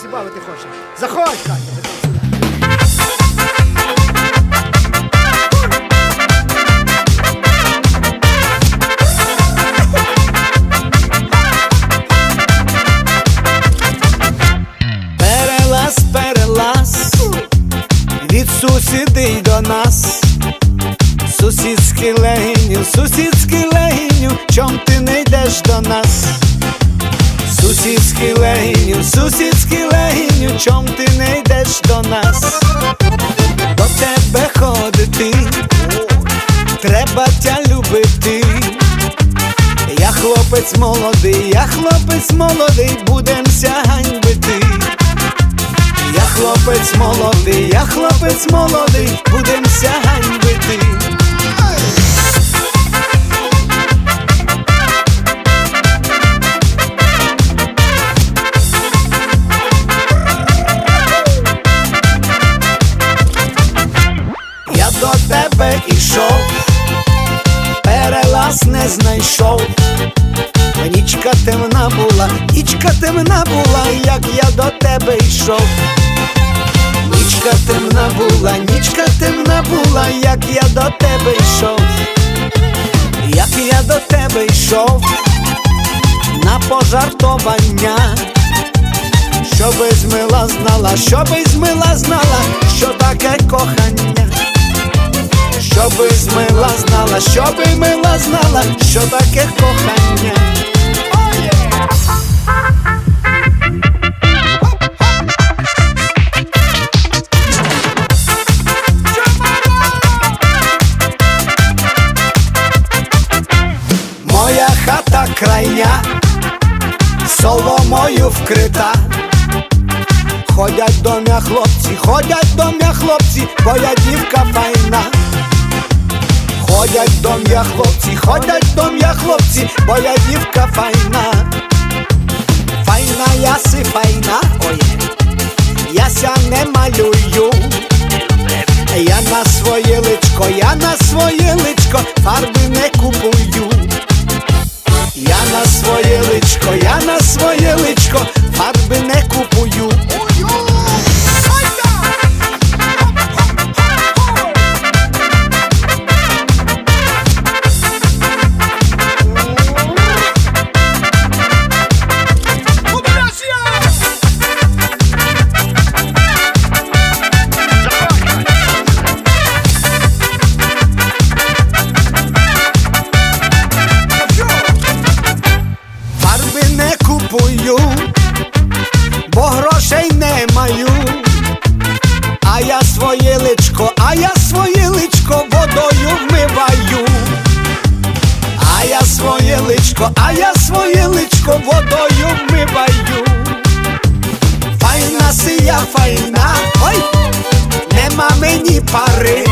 нас і бавити хоче. Заходь, Катя. Перелаз, перелаз від сусідей до нас. Сусідський легеню, сусідський легеню, чом ти не йдеш до нас? Сусідський легеню, сусідський легеню, чом ти не йдеш до нас? До тебе ходити, треба тя любити. Я хлопець молодий, я хлопець молодий, будемся ганьбити. Я хлопець молодий, я хлопець молодий, будемся ганьбити. Тебе ішов, перелаз не знайшов. Нічка темна була, нічка темна була, як я до тебе йшов. Нічка темна була, нічка темна була, як я до тебе йшов. Як я до тебе йшов на пожартовання, щоби змила знала, щоби змила знала, що таке кохання. Щоби змила знала, щоби мила знала, що таке кохання. Моя хата крайня, соломою вкрита. Ходять до мя хлопці, ходять до мя хлопці, бо я дівка файна. Ходять до м'я хлопці, ходять до м'я хлопці, бо я дівка файна. Файна, я си файна, ой, яся не малюю. Я на своє личко, я на своє личко фарби личко, а я своє личко водою вмиваю. Файна сия, файна, ой, нема мені пари.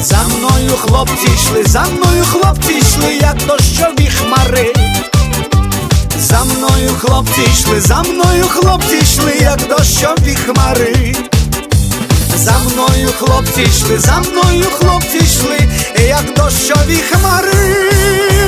За мною хлопці йшли, за мною хлопці йшли, як дощові хмари. За мною хлопці йшли, за мною хлопці йшли, як дощові хмари. За мною хлопці йшли, за мною хлопці йшли, як дощові хмари.